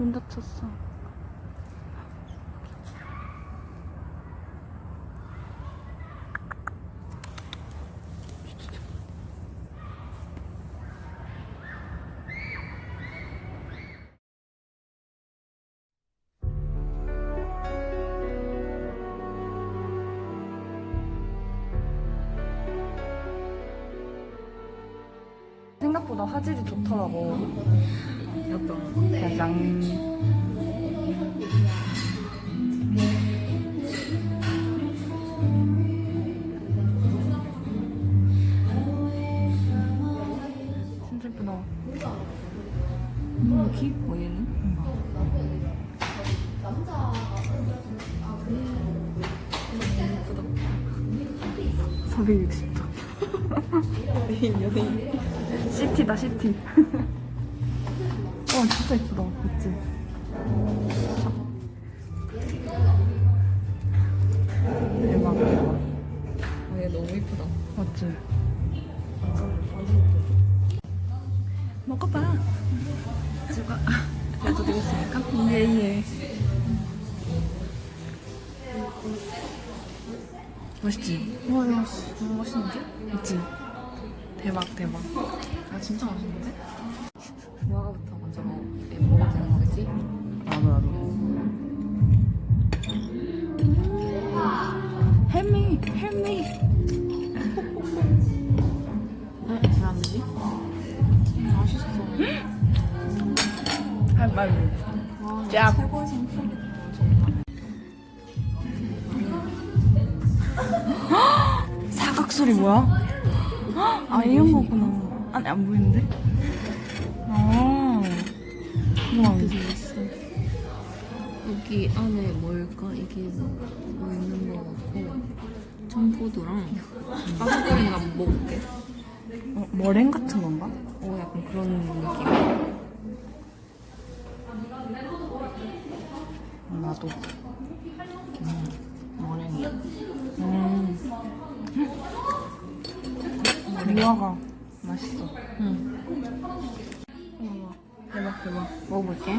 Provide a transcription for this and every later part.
눈 다쳤어. 생각보다 화질이 좋더라고. 어떤 짜잔. 진짜 예쁘다. 음, 여기 보이는? 460도. 시티다, 시티. 와, 진짜 예쁘다. 그치? 대박, 대박. 어, 얘 너무 이쁘다. 맞지? 먹어봐. 제가 해도 되겠습니까? 예, 예. 맛있지? 와, 야, 너무 맛있는데? 그치? 대박, 대박. 아 진짜 맛있는데? 무화과부터 먼 저 먹, 예, 먹어도 되는 거겠지? 나도, 나도. 햄미, 햄미. 응? 왜안 되지? 맛있어. 와, 짭. 최고의 상품. 사각 소리 뭐야? 아, 이런 거구나. 아니, 안 보이는데? 아. 우와. 있어. 여기 안에 뭘까? 이게 뭐, 뭐 있는 거 같고 청포도랑 빵거리가 한번 먹어볼게. 어, 머랭 같은 건가? 어, 약간 그런 느낌. 나도. 머랭이야. 음. 무화과 맛있어. 응. 대박. 먹어볼게.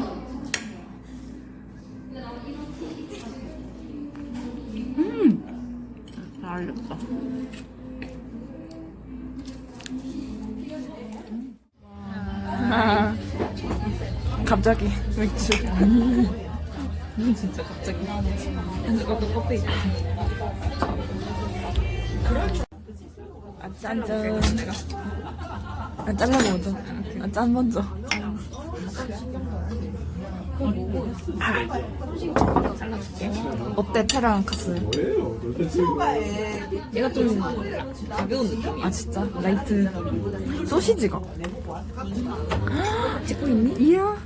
음! 잘 알렸다. 갑자기 맥주. 음, 진짜 갑자기. 또 껍데기. 아, 짠, 짠. 아, 잘라 먼저. 아, 짠 먼저. 어때, 테랑 카스? 얘가 좀 가벼운 느낌. 아, 진짜? 라이트. 소시지가. 찍고 있니? 이야.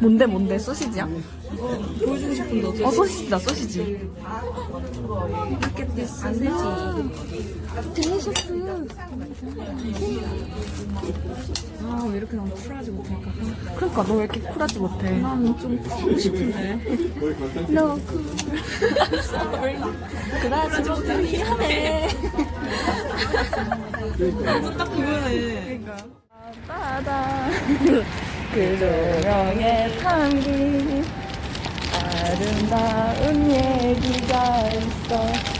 뭔데, 뭔데? 소시지야? 보여주고 싶은데 어, 소시지다, 소시지. 안 되지. 딜리셔스. 아, 왜 이렇게 너무 쿨하지 못할까? 그러니까 너 왜 이렇게 쿨하지 못해? 나는 좀 쿨하고 싶은데. 너 쿨. 그다지 못해 미안해. 딱 그거네. 바다. 그 조명에 담긴 아름다운 얘기가 있어